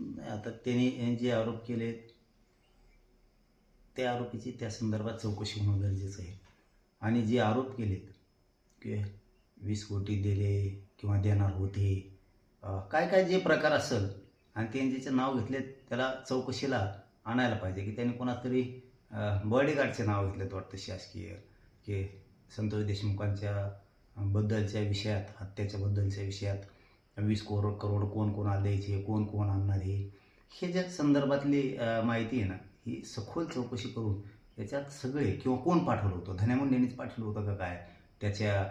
नाही, आता त्यांनी जे आरोप केले त्या आरोपीची त्या संदर्भात चौकशी होणं गरजेचं आहे. आणि जे आरोप केलेत की वीस कोटी दिले किंवा देणार होते काय काय जे प्रकार असेल आणि त्यांनी ज्याचे नाव घेतले त्याला चौकशीला आणायला पाहिजे की त्यांनी कोणातरी बॉडीगार्डचे नाव घेतलेत वाटतं शासकीय की संतोष देशमुखांच्या बद्दलच्या विषयात हत्याच्या बद्दलच्या विषयात. वीस करोड करोड कोण कोणाला द्यायचे कोण कोण आणणार आहे हे ज्या संदर्भातली माहिती आहे ना ही सखोल चौकशी करून त्याच्यात सगळे किंवा कोण पाठवलं होतं? धन्या मुंडेंनीच पाठवलं होतं का काय? त्याच्या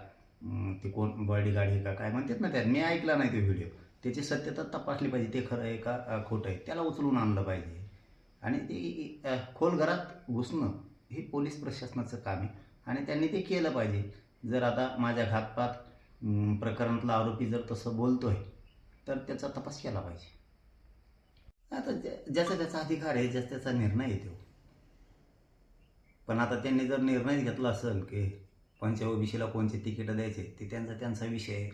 ते कोण बॉडीगार्ड आहे का काय म्हणतात ना त्यात? मी ऐकला नाही तो व्हिडिओ. त्याची सत्यता तपासली पाहिजे. ते खरं आहे का खोटं आहे? त्याला उचलून आणलं पाहिजे. आणि ते खोल घरात घुसणं हे पोलीस प्रशासनाचं काम आहे. आणि त्यांनी ते केलं पाहिजे. जर आता माझ्या घातपात प्रकरणातला आरोपी जर तसं बोलतोय तर त्याचा तपास केला पाहिजे. आता ज्या- ज्याचा त्याचा अधिकार आहे ज्याचा त्याचा निर्णय येतो पण आता त्यांनी जर निर्णय घेतला असेल की कोणत्या ओबीसीला कोणते तिकीट द्यायचे ते त्यांचा त्यांचा विषय आहे.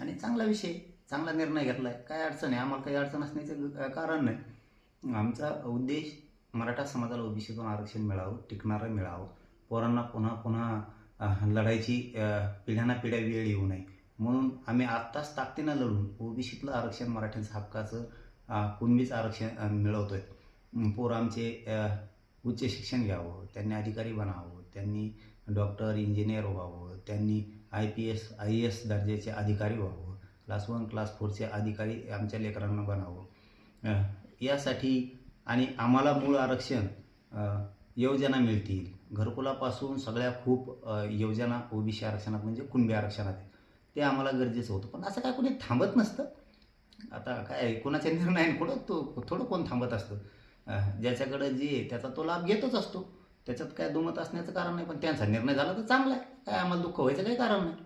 आणि चांगला विषय चांगला निर्णय घेतला आहे काय अडचण आहे. आम्हाला काही अडचण असण्याचं कारण नाही. आमचा उद्देश मराठा समाजाला ओबीसीतून आरक्षण मिळावं टिकणारं मिळावं. पोरांना पुन्हा पुन्हा लढायची पिढ्यांना पिढ्याना पिढ्या वेळ येऊ नये. म्हणून आम्ही आत्ताच ताकदीनं लढून ओबीसीतलं आरक्षण मराठ्यांचं हक्काचं कुणबीच आरक्षण मिळवतोय. पोर आमचे उच्च शिक्षण घ्यावं त्यांनी अधिकारी बनावं त्यांनी डॉक्टर इंजिनियर व्हावं त्यांनी I P S I S दर्जाचे अधिकारी व्हावं क्लास वन क्लास फोरचे अधिकारी आमच्या लेकरांना बनावं. यासाठी आणि आम्हाला मूळ आरक्षण योजना मिळतील. घरकुलापासून सगळ्या खूप अह, योजना ओबीसी आरक्षणात म्हणजे कुणबी आरक्षणात ते आम्हाला गरजेचं होतं. पण असं काय कोणी थांबत नसतं? आता काय कोणाच्या निर्णय कुठं तो थोडं कोण थांबत असतं? ज्याच्याकडं जे आहे त्याचा तो लाभ घेतच असतो. त्याच्यात काय दुमत असण्याचं कारण नाही पण त्यांचा निर्णय झाला तर चांगला आहे. काय आम्हाला दुःख व्हायचं काही कारण नाही.